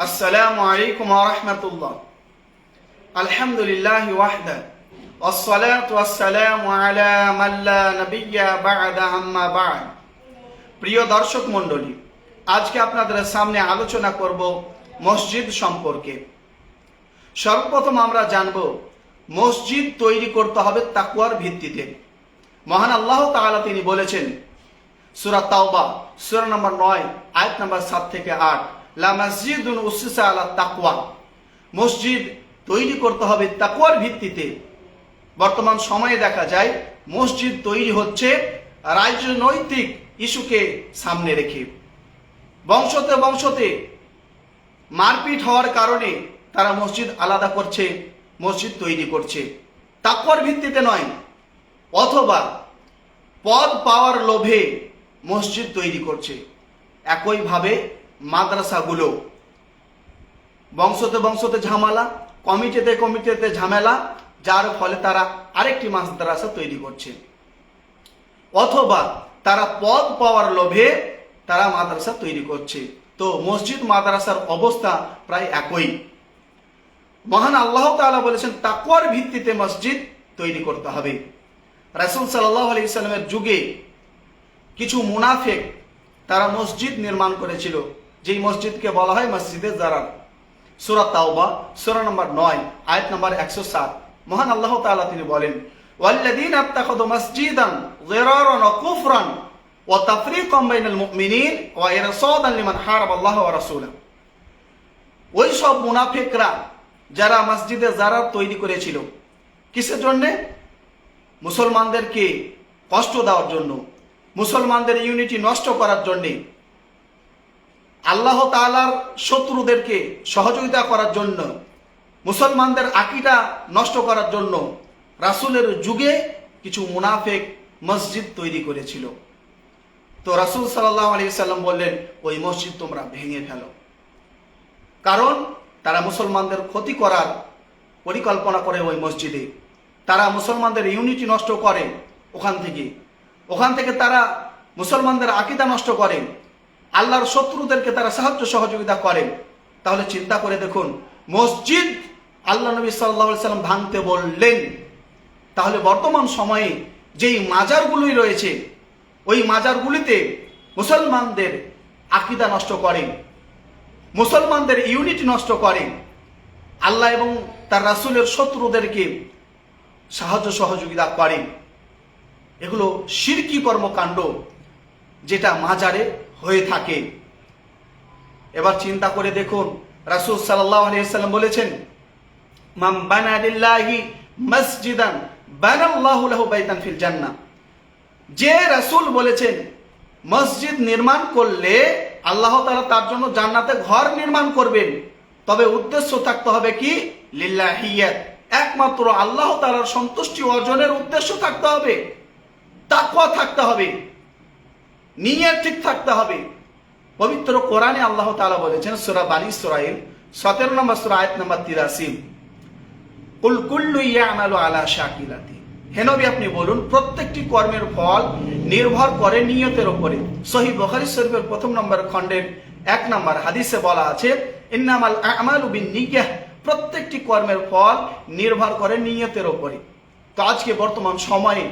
السلام عليكم ورحمة الله الحمد لله وحده والصلاة والسلام على من لا نبي بعد أما بعد প্রিয় দর্শক মণ্ডলী আজকে আপনাদের সামনে আলোচনা করব মসজিদ সম্পর্কে সর্বপ্রথম আমরা জানব মসজিদ তৈরি করতে হবে তাকুয়ার ভিত্তিতে মহান আল্লাহ তাআলা তিনি বলেছেন সূরা তাওবা সূরা নম্বর নয় আয়াত নম্বর সাত থেকে আট লা মসজিদুন উসিসা আলা তাকওয়া। মসজিদ তৈরি করতে হবে তাকওয়ার ভিত্তিতে। বর্তমান সময়ে দেখা যায়, মসজিদ তৈরি হচ্ছে রাজনৈতিক ইস্যুকে সামনে রেখে। বংশতে বংশতে মারপিট হওয়ার কারণে তারা মসজিদ আলাদা করছে, মসজিদ তৈরি করছে। তাকওয়ার ভিত্তিতে নয়, অথবা পদ পাওয়ার লোভে মসজিদ তৈরি করছে। একইভাবে মাদ্রাসাগুলো। বংশতে বংশতে ঝামেলা, কমিটিতে কমিটিতে ঝামেলা, যার ফলে তারা আরেকটি মাদ্রাসা তৈরি করছে। অথবা তারা পদ পাওয়ার লোভে তারা মাদ্রাসা তৈরি করছে। তো মসজিদ মাদ্রাসার অবস্থা প্রায় একই। মহান আল্লাহ তাআলা বলেছেন, তাকওয়ার ভিত্তিতে মসজিদ তৈরি করতে হবে। রাসূল সাল্লাহ আলাইহি সাল্লামের যুগে কিছু মুনাফেক তারা মসজিদ নির্মাণ করেছিল। যেই মসজিদকে বলা হয় মসজিদে জারার সূরা তাওবা, সূরা নম্বর নয়, আয়াত নম্বর একশো সাত। মহান আল্লাহ তাআলা তিনি বলেন যিরারান ওয়া কুফরান ওয়া তাফরীকাম বাইনাল মুমিনিন ওয়া ইরসাদান লিমান হারাবাল্লাহ ওয়া রাসূলাহু। ওই সব মুনাফিকরা যারা মসজিদে জারার তৈরি করেছিল, কিসের জন্যে? মুসলমানদেরকে কষ্ট দেওয়ার জন্য, মুসলমানদের ইউনিটি নষ্ট করার জন্যে। আল্লাহ তাআলার শত্রুদেরকে সহযোগিতা করার জন্য, মুসলমানদের আকিটা নষ্ট করার জন্য রাসূলের যুগে কিছু মুনাফেক মসজিদ তৈরি করেছিল। তো রাসূল সাল্লাহ আলী সাল্লাম বললেন, ওই মসজিদ তোমরা ভেঙে ফেলো। কারণ তারা মুসলমানদের ক্ষতি করার পরিকল্পনা করে ওই মসজিদে। তারা মুসলমানদের ইউনিটি নষ্ট করে ওখান থেকে। ওখান থেকে তারা মুসলমানদের আকিদা নষ্ট করে। আল্লাহর শত্রুদেরকে তারা সাহায্য সহযোগিতা করেন। তাহলে চিন্তা করে দেখুন, মসজিদ আল্লাহ নবী সাল্লাম ভাঙতে বললেন। তাহলে বর্তমান সময়ে যেই মাজারগুলোই রয়েছে, ওই মাজারগুলিতে মুসলমানদের আকিদা নষ্ট করেন মুসলমানদের ইউনিটি নষ্ট করেন আল্লাহ এবং তার রাসুলের শত্রুদেরকে সাহায্য সহযোগিতা করে। এগুলো শিরকি কর্মকাণ্ড, যেটা মাজারে হয়ে থাকে। এবার চিন্তা করে দেখুন, রাসুল সাল্লাহ আলিয়াল্লাম বলেছেন মাম বানা লিল্লাহি মসজিদান, বানাল্লাহু লাহু বাইতান ফিল জান্নাহ। যে রাসূল বলেছেন, মসজিদ নির্মাণ করলে আল্লাহ তাআলা তার জন্য জান্নাতে ঘর নির্মাণ করবেন। তবে উদ্দেশ্য থাকতে হবে কি? লিল্লাহিয়াত। একমাত্র আল্লাহ তাআলার সন্তুষ্টি অর্জনের উদ্দেশ্য থাকতে হবে। তাকওয়া থাকতে হবে। নিয়ত ঠিক থাকতে হবে। পবিত্র কোরআনে আল্লাহ তাআলা বলেছেন, সূরা বানি ইসরাইল 17 নম্বর সূরা, আয়াত নম্বর 83 কুল কুল্লু ইয়ামালু আলা শাকিলাতি। হে নবী, আপনি বলুন, প্রত্যেকটি কর্মের ফল নির্ভর করে নিয়তের উপরে। সহি বুখারী শরীফের প্রথম নম্বর খণ্ডের এক নম্বর হাদিসে বলা আছে, ইন্নামাল আমালু বিন্নিয়াহ। প্রত্যেকটি কর্মের ফল নির্ভর করে নিয়তের উপরে। তো আজকে বর্তমান সময়ে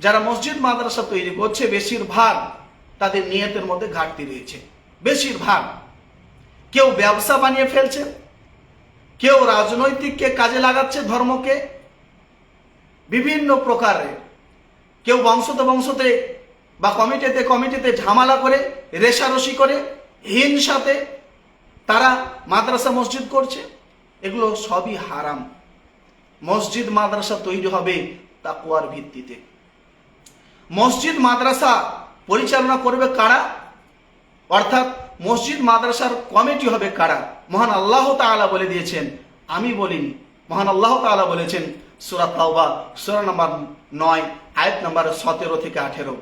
যারা মসজিদ মাদ্রাসা তৈরি করছে, বেশিরভাগ তাদের নিয়তের মধ্যে ঘাটতি রয়েছে। বেশিরভাগ কেউ ব্যবসা বানিয়ে ফেলছে, কেউ রাজনৈতিককে কাজে লাগাচ্ছে ধর্মকে, বিভিন্ন প্রকারে। কেউ বংশতে বংশতে বা কমিটিতে কমিটিতে ঝামেলা করে রেশারসি করে, হিংসাতে তারা মাদ্রাসা মসজিদ করছে। এগুলো সবই হারাম। মসজিদ মাদ্রাসা তৈরি হবে তাকুয়ার ভিত্তিতে। মসজিদ মাদ্রাসা পরিচালনা করবে কারা? অর্থাৎ মসজিদ মাদ্রাসার কমিটি হবে কারা? মহান আল্লাহ তাআলা বলে দিয়েছেন, আমি বলিনি। মহান আল্লাহ তাআলা বলেছেন, সূরা তাওবা, সূরা নাম্বার নয়, আয়াত নাম্বার সতেরো থেকে আঠেরো।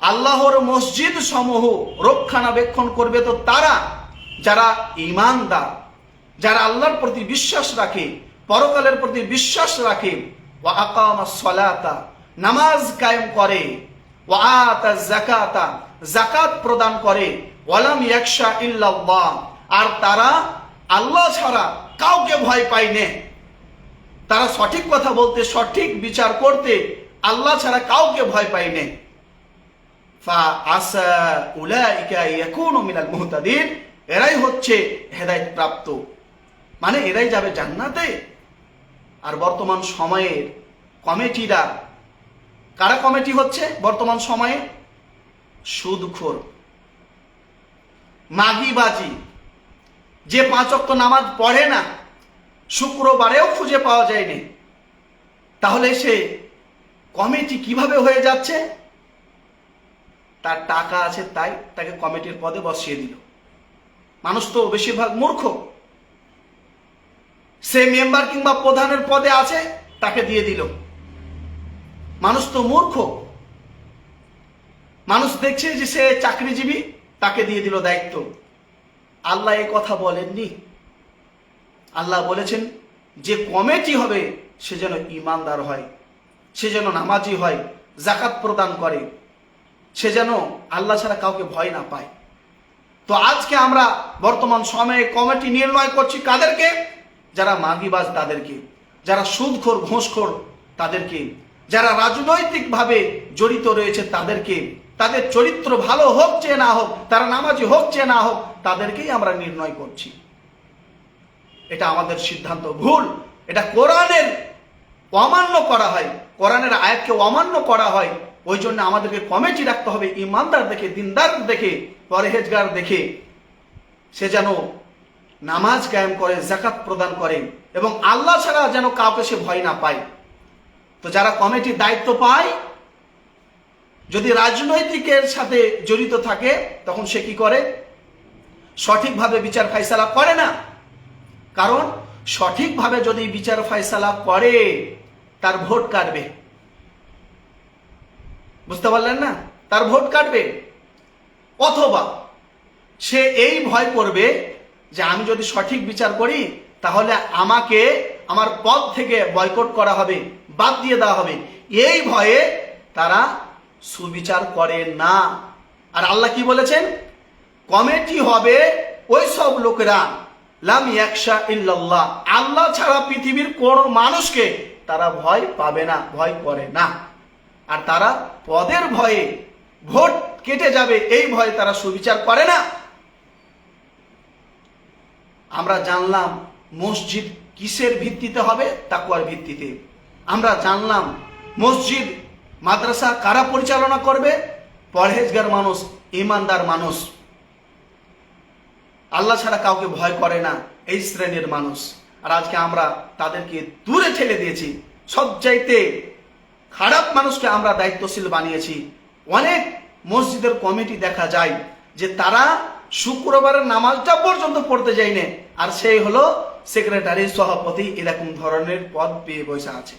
আল্লাহর মসজিদ সমূহ রক্ষণাবেক্ষণ করবে তো তারা, যারা ইমানদার যারা আল্লাহর প্রতি বিশ্বাস রাখে পরকালের প্রতি বিশ্বাস রাখে। ওয়া আকামা সলাতা, নামাজ কায়েম করে। ও আতা জাকাতা জাকাত প্রদান করে। ওয়ালাম ইয়াকশা ইল্লাল্লাহ, আর তারা আল্লাহ ছাড়া কাউকে ভয় পায় না। তারা সঠিক কথা বলতে, সঠিক বিচার করতে আল্লাহ ছাড়া কাউকে ভয় পায় না। ফা আসা উলাইকা ইয়াকুনু মিনাল মুহতাদিন, এরাই হচ্ছে হেদায়েত প্রাপ্ত। মানে এরাই যাবে জান্নাতে। আর বর্তমান সময়ের কমিটিরা, কারা কমিটি হচ্ছে বর্তমান সময়ে? সুদখোর। মাগিবাজি। যে পাঁচ অক্ত নামাজ পড়ে না, শুক্রবারেও খুঁজে পাওয়া যায়নি। তাহলে সে কমিটি কীভাবে হয়ে যাচ্ছে? তার টাকা আছে তাই তাকে কমিটির পদে বসিয়ে দিল। মানুষ তো বেশিরভাগ মূর্খ। সে মেম্বার কিংবা প্রধানের পদে আছে, তাকে দিয়ে দিল। মানুষ তো মূর্খ। মানুষ দেখছে যে সে চাকরিজীবী, তাকে দিয়ে দিল দায়িত্ব। আল্লাহ এ কথা বলেননি। আল্লাহ বলেছেন যে কমেটি হবে, সে যেন ইমানদার হয়, সে যেন নামাজি হয় জাকাত প্রদান করে, সে যেন আল্লাহ ছাড়া কাউকে ভয় না পায়। তো আজকে আমরা বর্তমান সময়ে কমিটি নির্ণয় করছি কাদেরকে? যারা মাগিবাজ তাদেরকে, যারা সুদখোর, ঘোষখোর তাদেরকে, যারা রাজনৈতিকভাবে জড়িত রয়েছে তাদেরকে, তাদের চরিত্র ভালো হোক চেয়ে না হোক, তারা নামাজি হোক চেয়ে না হোক, তাদেরকেই আমরা নির্ণয় করছি। এটা আমাদের সিদ্ধান্ত ভুল। এটা কোরআনের অমান্য করা হয়। কোরআনের আয়াতকে অমান্য করা হয়। ওই জন্য আমাদেরকে কমিটি রাখতে হবে, ইমানদার দেখে, দিনদার দেখে, পরহেজগার দেখে। সে যেন নামাজ কায়েম করে জাকাত প্রদান করে এবং আল্লাহ ছাড়া যেন কাউকে সে ভয় না পায়। তো যারা কমিটির দায়িত্ব পায়, যদি রাজনৈতিকের সাথে জড়িত থাকে, তখন সে কি করে? সঠিকভাবে বিচার ফাইসালা করে না। কারণ, সঠিকভাবে যদি বিচার ফাইসালা করে, তার ভোট কাটবে। বুঝতে পারলেন না? তার ভোট কাটবে। অথবা, সে এই ভয় করবে যে আমি যদি সঠিক বিচার করি, তাহলে আমাকে আমার পদ থেকে বয়কট করা হবে, বাদ দিয়ে দেওয়া হবে। এই ভয়ে তারা সুবিচার করে না। আর আল্লাহ কি বলেছেন? কমিটি হবে ওই সব লোকেরা, লাম ইয়াকশা ইল্লাল্লাহ। আল্লাহ ছাড়া পৃথিবীর কোন মানুষকে তারা ভয় পাবে না, ভয় করে না। আর তারা পদের ভয়ে ভোট কেটে যাবে, এই ভয়ে তারা সুবিচার করে না। আমরা জানলাম মসজিদ কিসের ভিত্তিতে হবে? তাকুয়ার ভিত্তিতে। আমরা জানলাম মসজিদ মাদ্রাসা কারা পরিচালনা করবে? পরহেজগার মানুষ, ইমানদার মানুষ। আল্লাহ ছাড়া কাউকে ভয় করে না, এই শ্রেণির মানুষ। আর আজকে আমরা তাদেরকে দূরে ঠেলে দিয়েছি। সবচাইতে খারাপ মানুষকে আমরা দায়িত্বশীল বানিয়েছি। অনেক মসজিদের কমিটি দেখা যায় যে তারা শুক্রবারের নামাজটা পর্যন্ত পড়তে যায়নি আর সেই হলো সেক্রেটারি সভাপতি, এরকম ধরনের পদ পেয়ে বসে আছে।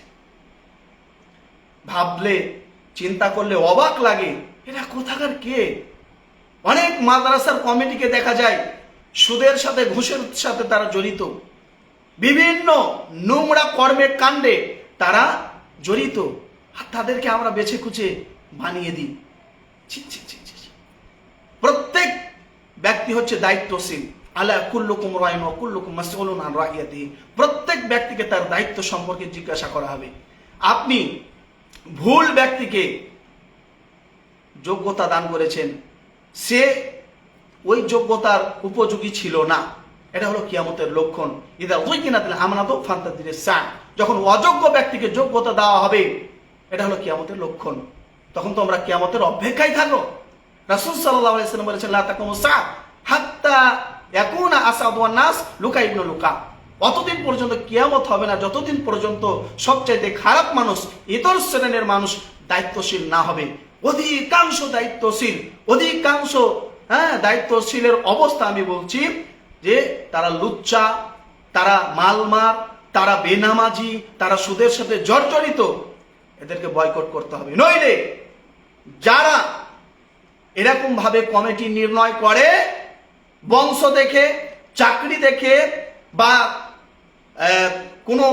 ভাবলে, চিন্তা করলে অবাক লাগে এটা কোথাকার কে? অনেক মাদ্রাসার কমিটিকে দেখা যায়, সুদের সাথে ঘুষের সাথে তারা জড়িত। বিভিন্ন নোংরা কর্মের কাণ্ডে তারা জড়িত। আর তাদেরকে আমরা বেছে খুঁজে বানিয়ে দিই। প্রত্যেক ব্যক্তি হচ্ছে দায়িত্বশীল। আলা কুল্লুকুম রাইন ও কুল্লুকুম মাসউলুন আন রাইয়াতি প্রত্যেক ব্যক্তিকে তার দায়িত্ব সম্পর্কে জিজ্ঞাসা করা হবে। আপনি ভুল ব্যক্তিকে যোগ্যতা দান করেছেন, সে ওই যোগ্যতার উপযোগী ছিল না। এটা হলো কিয়ামতের লক্ষণ। ইদা ওই কিনা দিলে আমরা তো ফান্তা যখন অযোগ্য ব্যক্তিকে যোগ্যতা দেওয়া হবে, এটা হলো কিয়ামতের লক্ষণ। তখন তো আমরা কিয়ামতের অপেক্ষায় থাকো রাসুল সাল্লাহ আলাইসাল্লাম বলেছেন, লা তাকুমু সা হাত্তা ইয়াকুনা আসাদুয়ান নাস লুকা ইবনু লুকা। অতদিন পর্যন্ত কিয়ামত হবে না, যতদিন পর্যন্ত সবচাইতে খারাপ মানুষ, ইতর শ্রেণির মানুষ দায়িত্বশীল না হবে। অধিকাংশ দায়িত্বশীল, অধিকাংশ হ্যাঁ দায়িত্বশীলের অবস্থা আমি বলছি যে তারা লুচ্চা, তারা মালমার তারা বেনামাজি, তারা সুদের সাথে জর্জরিত, এদেরকে বয়কট করতে হবে। নইলে যারা এরকম ভাবে কমিটি নির্ণয় করে, বংশ দেখে, চাকরি দেখে বা কোনো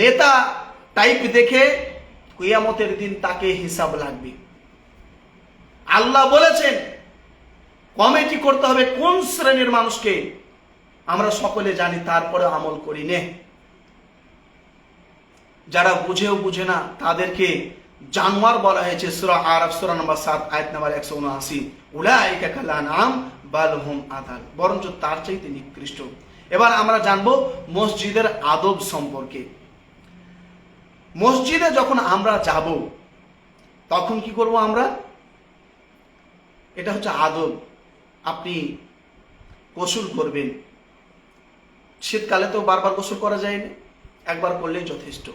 নেতা টাইপ দেখে কুয়ামতের দিন তাকে হিসাব লাগবে। আল্লাহ বলেছেন, কমিটি করতে হবে কোন শ্রেণির মানুষকে? আমরা সকলে জানি তারপরে আমল করি নে। যারা বুঝেও বুঝে না, তাদেরকে জানোয়ার বলা হয়েছে সুরা আরব সুরা নম্বর সাত, আয়াত নম্বর একশো উনআশি। উলাইকা কাল আনআম বাল হুম আদাল বরঞ্চ তার চাইতে নিকৃষ্ট। এবার আমরা জানব মসজিদের আদব সম্পর্কে। মসজিদে যখন আমরা যাব, তখন কি করব আমরা? এটা হচ্ছে আদব। আপনি গোসল করবেন। শীতকালে তো বারবার গোসল করা যায় না। একবার করলেই যথেষ্ট।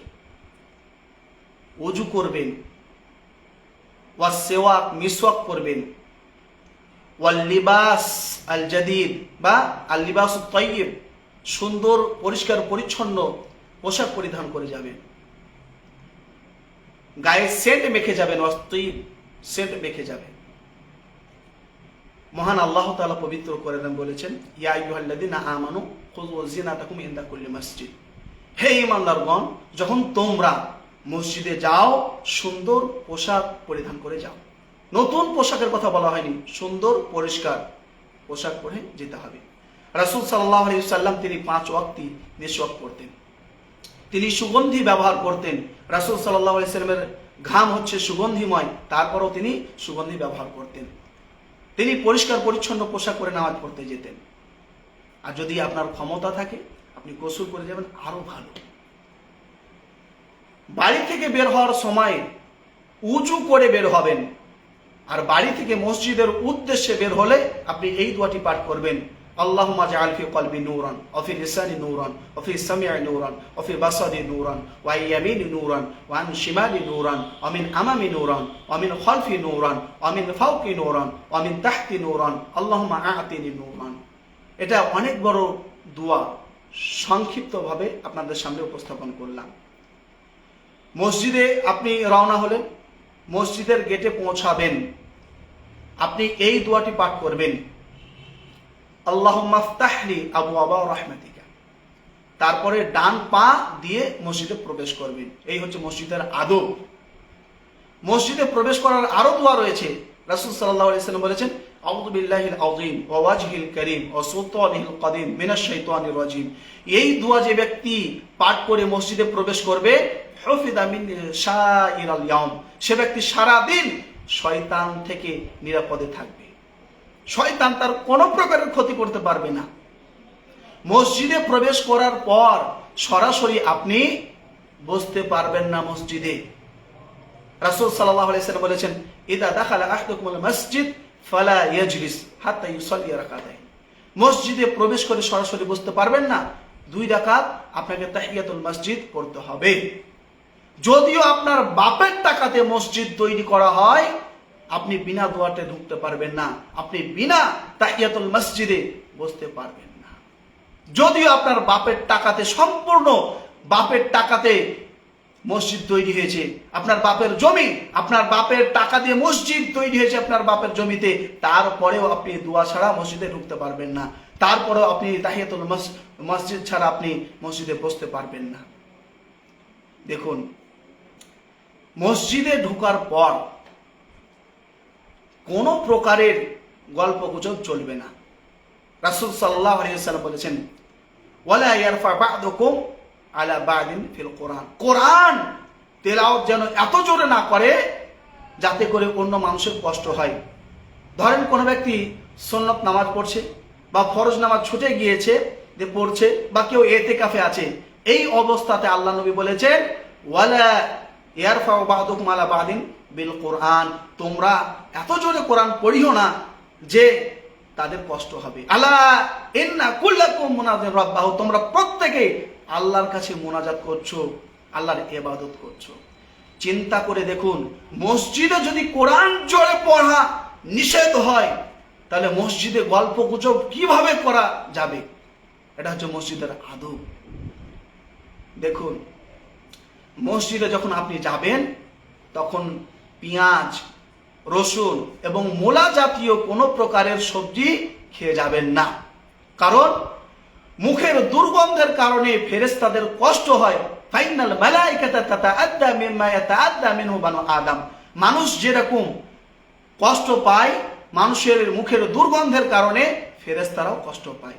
অজু করবেন ওয়া সেওয়াক, মিসওয়াক করবেন। ওয়াল লিবাস আল জাদিদ বা আল লিবাস তৈব সুন্দর, পরিষ্কার, পরিচ্ছন্ন পোশাক পরিধান করে যাবেন। গায়ে সেন্ট মেখে যাবেন অস্তিব সেন্ট মেখে যাবেন। মহান আল্লাহ তাআলা পবিত্র করে বলেছেন, ইয়া আইয়ুহাল্লাযিনা আমানু খুযু জিনাতাকুম ইনদা কুল্লি মসজিদ। হে ইমানদারগণ যখন তোমরা মসজিদে যাও, সুন্দর পোশাক পরিধান করে যাও। নতুন পোশাকের কথা বলা হয়নি, সুন্দর, পরিষ্কার পোশাক পরে যেতে হবে। রাসূল আলাইহি সাল্লাম তিনি পাঁচ ওয়াক্তি মিসওয়াক পড়তেন। তিনি সুগন্ধি ব্যবহার করতেন। রাসূল আলাইহি সাল্লামের ঘাম হচ্ছে সুগন্ধিময়, তারপরও তিনি সুগন্ধি ব্যবহার করতেন। তিনি পরিষ্কার, পরিচ্ছন্ন পোশাক পরে নামাজ পড়তে যেতেন। আর যদি আপনার ক্ষমতা থাকে, আপনি গোসল করে যাবেন আরও ভালো। বাড়ি থেকে বের হওয়ার সময় উঁচু করে বের হবেন। আর বাড়ি থেকে মসজিদের উদ্দেশ্যে বের হলে আপনি এই দোয়াটি পাঠ করবেন। আল্লাহ মাজা আলফি কলবি নূরন অফি লিসানি নূরন অফি সামিয়া নূরন অফি বাসাদি নূরন ওয়াই ইয়ামিন নূরন ওয়ান শিমালি নূরন অমিন আমামি নূরন অমিন খলফি নূরন অমিন ফাউকি নূরন অমিন তাহতি নূরন। আল্লাহ আতিনি নূরন। এটা অনেক বড় দোয়া। সংক্ষিপ্তভাবে আপনাদের সামনে উপস্থাপন করলাম। মসজিদে আপনি রওনা হলেন, মসজিদের গেটে পৌঁছাবেন। আপনি এই দোয়াটি পাঠ করবেন আল্লাহ মাফতাহলি আবু আবা রহমাতিকা। তারপরে ডান পা দিয়ে মসজিদে প্রবেশ করবেন। এই হচ্ছে মসজিদের আদব। মসজিদে প্রবেশ করার আরও দোয়া রয়েছে। রাসূল সাল্লাম বলেছেন, আউযু আযীম ওয়া ওয়াজহিল কারীম ওয়া সুলতানিল কাদিম মিনাশ শাইতানির রাজীম। এই দোয়া যে ব্যক্তি পাঠ করে মসজিদে প্রবেশ করবে সে ব্যক্তি সারাদিন শয়তান থেকে নিরাপদে থাকবে। শয়তান তার কোনো প্রকারের ক্ষতি করতে পারবে না। মসজিদে প্রবেশ করার পর সরাসরি আপনি বসতে পারবেন না মসজিদে। রাসূল সাল্লাম বলেছেন, ইদা দাখালা আহদুকুমুল মসজিদ ফালা ইয়াজলিস হাত্তা ইউসাল্লি রাকাতাইন। মসজিদে প্রবেশ করে সরাসরি বসতে পারবেন না। দুই রাকাত আপনাকে তাহিয়াতুল মসজিদ করতে হবে। যদিও আপনার বাপের টাকাতে মসজিদ তৈরি করা হয়, আপনি বিনা দোয়াতে ঢুকতে পারবেন না। আপনি বিনা তাহিয়াতুল মসজিদে বসতে পারবেন না। যদিও আপনার বাপের টাকাতে সম্পূর্ণ বাপের টাকাতে মসজিদ তৈরি হয়েছে, আপনার বাপের জমি, আপনার বাপের টাকা দিয়ে মসজিদ তৈরি হয়েছে আপনার বাপের জমিতে, তারপরেও আপনি দোয়া ছাড়া মসজিদে ঢুকতে পারবেন না। তারপরেও আপনি তাহিয়াতুল মসজিদ ছাড়া আপনি মসজিদে বসতে পারবেন না। দেখুন মসজিদে ঢোকার পর কোনো প্রকারের গল্প গুজব চলবে না। রাসূল সাল্লাল্লাহু আলাইহি সাল্লাম বলেছেন, ওয়ালা ইয়ারফা আলা ফিল কোরআন। কোরআন তেলাওয়াত যেন এত জোরে না করে যাতে করে অন্য মানুষের কষ্ট হয়। ধরেন কোনো ব্যক্তি সুন্নত নামাজ পড়ছে বা ফরজ নামাজ ছুটে গিয়েছে, যে পড়ছে বা কেউ এতে কাফে আছে, এই অবস্থাতে আল্লাহ নবী বলেছেন, ওয়ালা ইয়ারফা বা'দুকুম আলা বা'দিন বিল কোরআন। তোমরা এত জোরে কোরআন পড়িও না যে তাদের কষ্ট হবে। আল্লাহ ইন্না কুল্লাকুম মুনাজির রাব্বাহু, তোমরা প্রত্যেকে আল্লাহর কাছে মোনাজাত করছ, আল্লাহর ইবাদত করছ। চিন্তা করে দেখুন, মসজিদে যদি কোরআন জোরে পড়া নিষেধ হয়, তাহলে মসজিদে গল্প গুজব কীভাবে করা যাবে? এটা হচ্ছে মসজিদের আদব। দেখুন মসজিদে যখন আপনি যাবেন, তখন পেঁয়াজ, রসুন এবং মূলা জাতীয় কোনো প্রকারের সবজি খেয়ে যাবেন না। কারণ মুখের দুর্গন্ধের কারণে ফেরেশতাদের কষ্ট হয়। ফাইনাল আদম। মানুষ যেরকম কষ্ট পায়, মানুষের মুখের দুর্গন্ধের কারণে ফেরেস্তারাও কষ্ট পায়।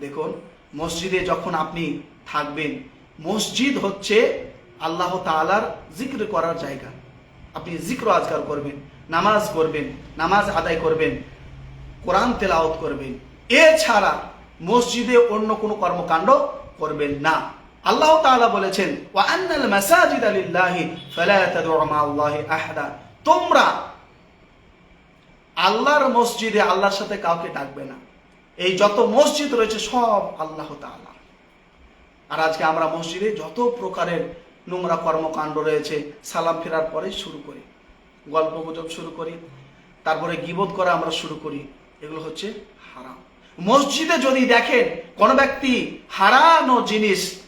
দেখুন, মসজিদে যখন আপনি থাকবেন মসজিদ হচ্ছে আল্লাহ তাআলার জিক্র করার জায়গা। আপনি জিক্র আজকার করবেন, নামাজ করবেন নামাজ আদায় করবেন, কোরআন তেলাওয়াত করবেন। এছাড়া মসজিদে অন্য কোনো কর্মকাণ্ড করবেন না। আল্লাহ তাআলা বলেছেন ওয়া মাসাজিদা লিল্লাহি ফালা আহাদা। তোমরা আল্লাহর মসজিদে আল্লাহর সাথে কাউকে ডাকবে না। এই যত মসজিদ রয়েছে সব আল্লাহ তাআলা। আর আজকে আমরা মসজিদে যত প্রকারের নোংরা কর্মকাণ্ড রয়েছে, সালাম ফেরার পরে শুরু করি। গল্প গুজব শুরু করি, তারপরে গিবোধ করা আমরা শুরু করি। এগুলো হচ্ছে হারাম। মসজিদে যদি দেখেন কোন ব্যক্তি হারানো জিনিস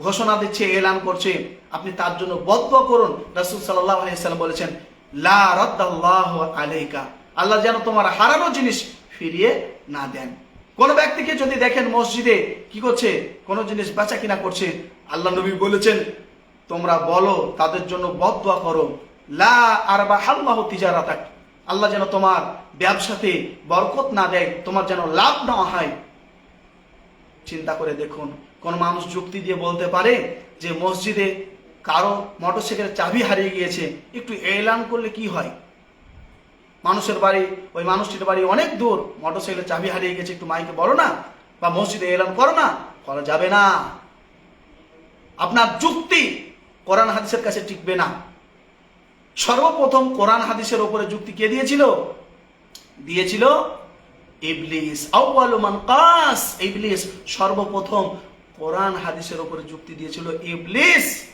ঘোষণা দিচ্ছে, এলান করছে, আপনি তার জন্য বদ্ধ করুন। রাসুল সাল্লাহ বলেছেন, লা রদ্দাল্লাহ আলাইকা। আল্লাহ যেন তোমার হারানো জিনিস ফিরিয়ে না দেন। কোন ব্যক্তিকে যদি দেখেন মসজিদে কি করছে, কোন জিনিস বেচা কিনা করছে, আল্লাহ নবী বলেছেন, তোমরা বলো, তাদের জন্য বদয়া করো। লা আর বা আল্লাহ তিজারাতাক। আল্লাহ যেন তোমার ব্যবসাতে বরকত না দেয়, তোমার যেন লাভ না হয়। চিন্তা করে দেখুন, কোন মানুষ যুক্তি দিয়ে বলতে পারে যে মসজিদে কারও মোটরসাইকেলের চাবি হারিয়ে গিয়েছে, একটু এলান করলে কি হয়? মানুষের বাড়ি, ওই মানুষটির বাড়ি অনেক দূর। মোটরসাইকেলের চাবি হারিয়ে গেছে, একটু মাইকে বলো না, বা মসজিদে এলান করো না, করা যাবে না। আপনার যুক্তি কোরআন হাদিসের কাছে টিকবে না। সর্বপ্রথম কোরআন হাদিসের ওপরে যুক্তি কে দিয়েছিল? দিয়েছিল ইবলিস। আউয়ালু কাস। ইবলিস সর্বপ্রথম কোরআন হাদিসের ওপরে যুক্তি দিয়েছিল ইবলিস।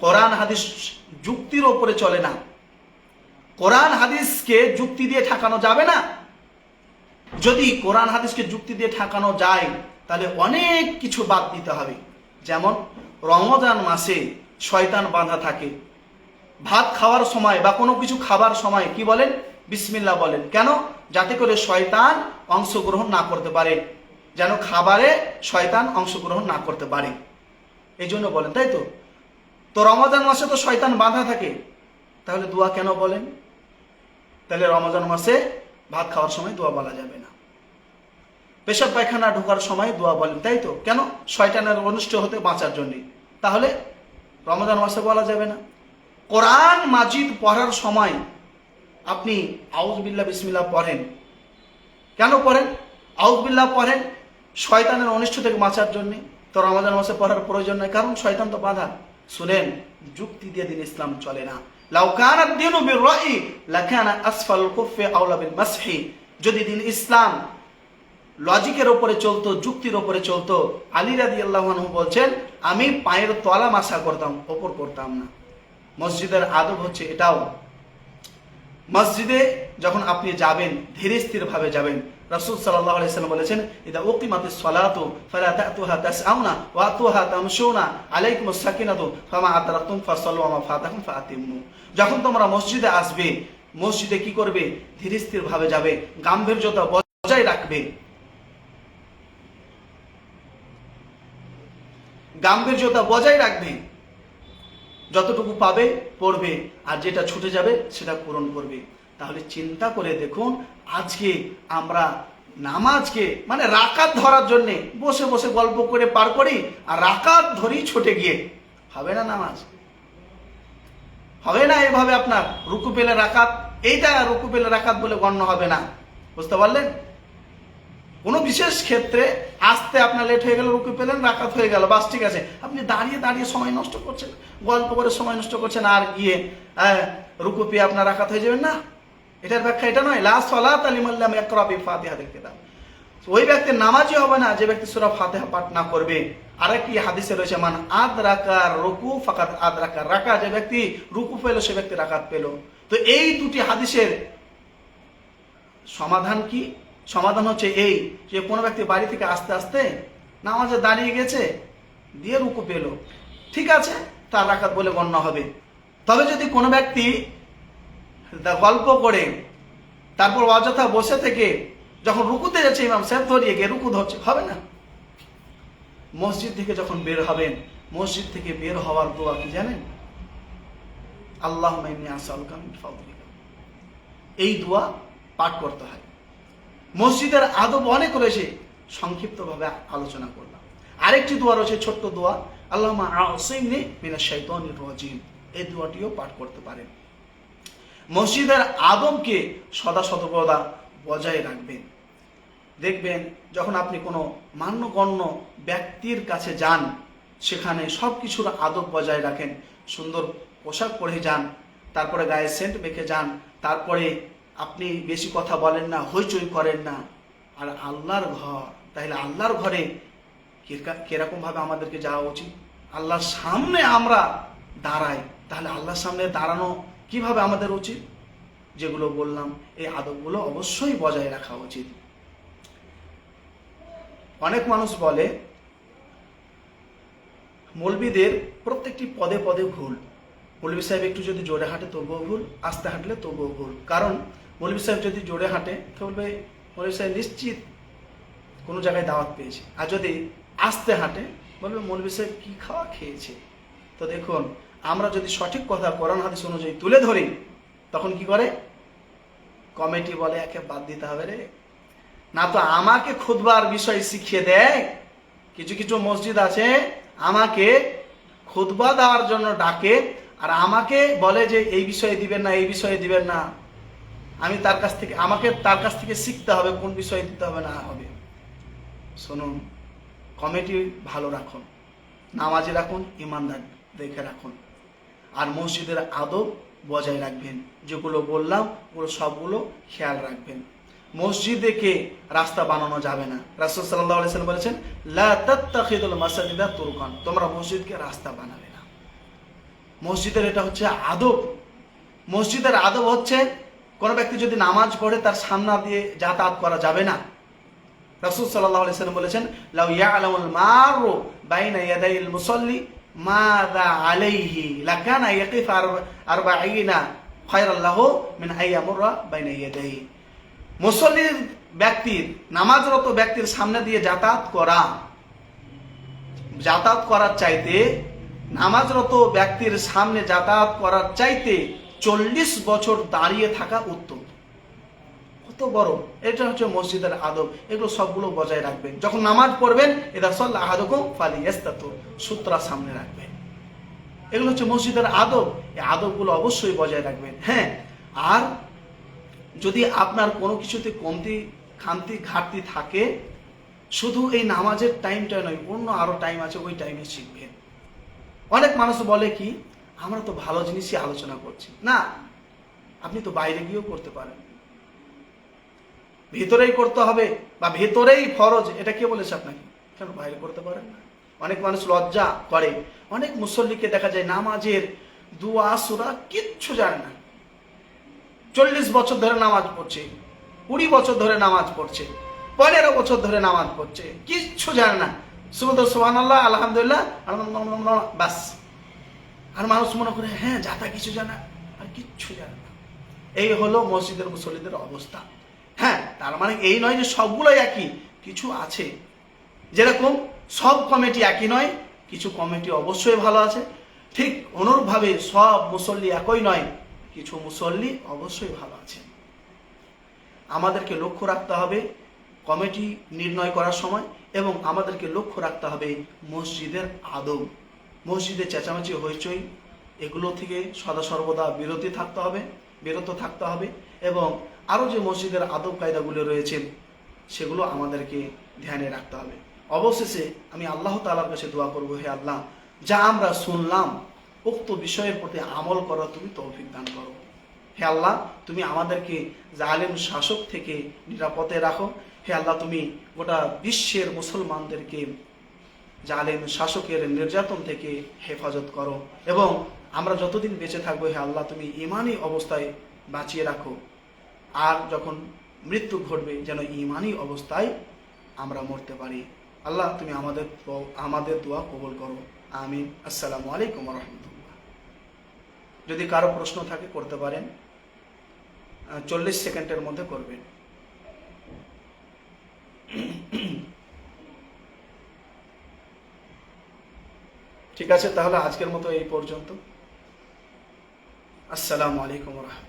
কোরআন হাদিস যুক্তির ওপরে চলে না। কোরআন হাদিসকে যুক্তি দিয়ে ঠাকানো যাবে না। যদি কোরআন হাদিসকে যুক্তি দিয়ে ঠাকানো যায়, তাহলে অনেক কিছু বাদ দিতে হবে। যেমন, রমজান মাসে শয়তান বাঁধা থাকে। ভাত খাওয়ার সময় বা কোনো কিছু খাবার সময় কি বলেন? বিসমিল্লা বলেন। কেন? যাতে করে শয়তান অংশগ্রহণ না করতে পারে। যেন খাবারে শয়তান অংশগ্রহণ না করতে পারে। এই জন্য বলেন, তাই তো? তো রমজান মাসে তো শয়তান বাঁধা থাকে। তাহলে দোয়া কেন বলেন? তাহলে রমজান মাসে ভাত খাওয়ার সময় দোয়া বলা যাবে না। পেশাব পায়খানা ঢোকার সময় দোয়া বলেন, তাই তো? কেন? শয়তানের অনিষ্ট হতে বাঁচার জন্য। তাহলে রমজান মাসে বলা যাবে না। কোরআন মাজিদ পড়ার সময় আপনি আউজবিল্লা বিসমিল্লা পড়েন। কেন পড়েন? আউজবিল্লা পড়েন শয়তানের অনিষ্ট থেকে বাঁচার জন্য। তো রমাজান মাসে পড়ার প্রয়োজন নয় কারণ শয়তান তো বাধা। শুনেন, যুক্তি দিয়ে দিন ইসলাম চলে না। যদি দিন ইসলাম লজিকের ওপরে চলতো, যুক্তির ওপরে চলতো, আলী রাদিয়াল্লাহু আনহু বলছেন, আমি পায়ের তলা মাসা করতাম, ওপর করতাম না। মসজিদের আদব হচ্ছে এটাও। মসজিদে যখন আপনি যাবেন ধীরে স্থির ভাবে যাবেন রাসূল সাল্লাল্লাহু আলাইহি সাল্লাম বলেছেন, ইদা উকিমাতিস সালাতু ফালা তাতুহা তাসআউনা ওয়া আতুহা তামশুনা আলাইকুমুস সাকিনাতু ফামা আদরাকতুম ফাসাল্লু ওয়া মা ফাতাকুম ফাআতিমু যখন তোমরা মসজিদে আসবে, মসজিদে কি করবে? ধীরে স্থির ভাবে যাবে, গাম্ভীর্যতা বজায় রাখবে। গাম্ভীর্যতা বজায় রাখবে। যতটুকু পাবে, পড়বে, আর যেটা ছুটে যাবে, সেটা পূরণ করবে। তাহলে চিন্তা করে দেখুন, আজকে আমরা নামাজকে মানে রাকাত ধরার জন্য বসে বসে গল্প করে পার করি আর রাকাত ধরেই ছুটে গিয়ে, হবে না নামাজ? হবে না এভাবে আপনার রুকু পেলে রাকাত? এইটা রুকু পেলে রাকাত বলে গণ্য হবে না। বুঝতে পারলেন? কোনো বিশেষ ক্ষেত্রে আসতে আপনার লেট হয়ে গেল, রুকু পেলেন, রাকাত হয়ে গেল, বাস ঠিক আছে। আপনি দাঁড়িয়ে দাঁড়িয়ে সময় নষ্ট করছেন, গল্প করে সময় নষ্ট করছেন, আর গিয়ে রুকু পেয়ে আপনার রাকাত হয়ে যাবেন না। এটার ব্যাখ্যা এটা নয় লাস্ট সলাত আলিমাল্লাম একরাবি ফাতিহা দেখতে দাও ওই ব্যক্তির নামাজই হবে না, যে ব্যক্তি সুরা ফাতিহা পাঠ না করবে। আরেকটি হাদিসে রয়েছে, মান আদ রাকার রুকু ফাকাত আদ রাকার রাকা যে ব্যক্তি রুকু পেল, সে ব্যক্তি রাকাত পেল। তো এই দুটি হাদিসের সমাধান কি? সমাধান হচ্ছে এই, যে কোনো ব্যক্তি বাড়ি থেকে আস্তে আস্তে নামাজে দাঁড়িয়ে গেছে, দিয়ে রুকু পেল। ঠিক আছে, তার রাখাত বলে গণ্য হবে। তবে যদি কোনো ব্যক্তি গল্প করে তারপর অযথা বসে থেকে যখন রুকুতে যাচ্ছে ইমাম সাহেব ধরিয়ে গিয়ে রুকু ধরছে। হবে না। মসজিদ থেকে যখন বের হবেন, মসজিদ থেকে বের হওয়ার দোয়া কি জানেন? আল্লাহ এই দোয়া পাঠ করতে হয়। মসজিদের আদব অনেক রয়েছে, সংক্ষিপ্তভাবে আলোচনা করলাম। আরেকটি দোয়া রয়েছে, ছোট্ট দোয়া আল্লাহ মিনা রাজিম। এই দোয়াটিও পাঠ করতে পারেন। মসজিদের আদমকে সদা সতর্কতা বজায় রাখবেন। দেখবেন, যখন আপনি কোনো মান্যগণ্য ব্যক্তির কাছে যান, সেখানে সব কিছুর আদব বজায় রাখেন, সুন্দর পোশাক পরে যান, তারপরে গায়ে সেন্ট মেখে যান, তারপরে আপনি বেশি কথা বলেন না, হইচই করেন না, আর আল্লাহর ঘর, তাহলে আল্লাহর ঘরে কীরকম ভাবে আমাদেরকে যাওয়া উচিত? আল্লাহর সামনে আমরা দাঁড়াই, তাহলে আল্লাহর সামনে দাঁড়ানো কীভাবে আমাদের উচিত? যেগুলো বললাম, এই আদবগুলো অবশ্যই বজায় রাখা উচিত। অনেক মানুষ বলে, মৌলবীদের প্রত্যেকটি পদে পদে ভুল। মৌলবী সাহেব একটু যদি জোরে হাঁটে, তবুও ভুল। আস্তে হাঁটলে তবুও ভুল। কারণ, মৌলবী সাহেব যদি জোরে হাঁটে তো বলবে, মৌলবী সাহেব, নিশ্চিত কোনো জায়গায় দাওয়াত পেয়েছে। আর যদি আস্তে হাঁটে, বলবে, মৌলবী সাহেব কী খাওয়া খেয়েছে? তো দেখুন আমরা যদি সঠিক কথা কোরআন হাদিস অনুযায়ী তুলে ধরি, তখন কি করে? কমিটি বলে, একে বাদ দিতে হবে রে। না তো আমাকে খুদবার বিষয় শিখিয়ে দেয়। কিছু কিছু মসজিদ আছে, আমাকে খুদবা দেওয়ার জন্য ডাকে, আর আমাকে বলে যে, এই বিষয়ে দিবেন না, এই বিষয়ে দিবেন না। আমি তার কাছ থেকে, আমাকে তার কাছ থেকে শিখতে হবে, কোন বিষয়ে দিতে হবে, না হবে। শুনুন, কমিটি ভালো রাখুন, নামাজে রাখুন, ইমানদার দেখে রাখুন। আর মসজিদের আদব বজায় রাখবেন। যেগুলো বললাম, ওগুলো সবগুলো খেয়াল রাখবেন। মসজিদেকে রাস্তা বানানো যাবে না। রাসুল সাল্লাহ বলেছেন, লা তাত্তাখিদুল মাসাজিদা তুরকান। তোমরা মসজিদকে রাস্তা বানাবে না। মসজিদের এটা হচ্ছে আদব। মসজিদের আদব হচ্ছে, কোনো ব্যক্তি যদি নামাজ পড়ে, তার সামনা দিয়ে যাতায়াত করা যাবে না। রাসুল সাল্লাহ বলেছেন, লাউ ইয়ালামুল মারু বাইনা ইয়াদাইল মুসাল্লি মাদা আলাইহি লাকানা ইয়াকিফ আরবাঈনা খায়রাল্লাহু মিন আইয়ামুরা বাইনা ইয়াদাইহি মুসল্লির ব্যক্তির, নামাজরত ব্যক্তির সামনে দিয়ে যাতায়াত করা। যাতায়াত করার চাইতে, নামাজরত ব্যক্তির সামনে যাতায়াত করার চাইতে চল্লিশ বছর দাঁড়িয়ে থাকা উত্তম। কত বড় এটা হচ্ছে মসজিদের আদব, এগুলো সবগুলো বজায় রাখবেন। যখন নামাজ পড়বেন এদা সল্লাহ আহাদকম ফালি এস্তাত সূত্রা সামনে রাখবেন। এগুলো হচ্ছে মসজিদের আদব, এই আদবগুলো অবশ্যই বজায় রাখবেন। হ্যাঁ আর যদি আপনার কোনো কিছুতে কমতি খান্তি ঘাটতি থাকে, শুধু এই নামাজের টাইমটা নয়, অন্য আরও টাইম আছে, ওই টাইমে শিখবেন। অনেক মানুষ বলে কি, আমরা তো ভালো জিনিসই আলোচনা করছি। না, আপনি তো বাইরে গিয়েও করতে পারেন। ভেতরেই করতে হবে বা ভেতরেই ফরজ, এটা কে বলেছে আপনাকে? কেন, বাইরে করতে পারেন না? অনেক মানুষ লজ্জা করে। অনেক মুসল্লিকে দেখা যায় নামাজের দুয়া, সুরা কিচ্ছু জানে না। চল্লিশ বছর ধরে নামাজ পড়ছে, কুড়ি বছর ধরে নামাজ পড়ছে, পনেরো বছর ধরে নামাজ পড়ছে, কিচ্ছু জানে না। সুমদ সোহান আল্লাহ আলহামদুলিল্লাহ, বাস। আর মানুষ মনে করে হ্যাঁ যাতা কিছু জানা, আর কিচ্ছু জানে না। এই হলো মসজিদের মুসল্লিদের অবস্থা। তার মানে এই নয় যে সবগুলোই একই, কিছু আছে। যেরকম সব কমিটি একই নয়, কিছু কমিটি অবশ্যই ভালো আছে। ঠিক অনুরূপভাবে সব মুসল্লি একই নয়, কিছু মুসল্লি অবশ্যই ভালো আছে। আমাদেরকে লক্ষ্য রাখতে হবে কমিটি নির্ণয় করার সময় এবং আমাদেরকে লক্ষ্য রাখতে হবে মসজিদের আদব। মসজিদে চেঁচামেচি, হইচই, এগুলো থেকে সদা সর্বদা বিরতি থাকতে হবে, বিরত থাকতে হবে এবং আরও যে মসজিদের আদব কায়দাগুলো রয়েছে, সেগুলো আমাদেরকে ধ্যানে রাখতে হবে। অবশেষে আমি আল্লাহ তালার কাছে দোয়া করব, হে আল্লাহ, যা আমরা শুনলাম, উক্ত বিষয়ের প্রতি আমল করা তুমি তৌফিক দান করো। হে আল্লাহ, তুমি আমাদেরকে জালেম শাসক থেকে নিরাপদে রাখো। হে আল্লাহ, তুমি গোটা বিশ্বের মুসলমানদেরকে জালেম শাসকের নির্যাতন থেকে হেফাজত করো। এবং আমরা যতদিন বেঁচে থাকব, হে আল্লাহ, তুমি ইমানই অবস্থায় বাঁচিয়ে রাখো। আর যখন মৃত্যু ঘটবে, যেন ইমানই অবস্থায় আমরা মরতে পারি। আল্লাহ, তুমি আমাদের আমাদের দোয়া কবল করো। আমিন। আসসালামু আলাইকুম রহমতুল্লাহ। যদি কারও প্রশ্ন থাকে, করতে পারেন। চল্লিশ সেকেন্ডের মধ্যে করবেন। ঠিক আছে, তাহলে আজকের মতো এই পর্যন্ত। আসসালামু আলাইকুম রহমতুল্লাহ।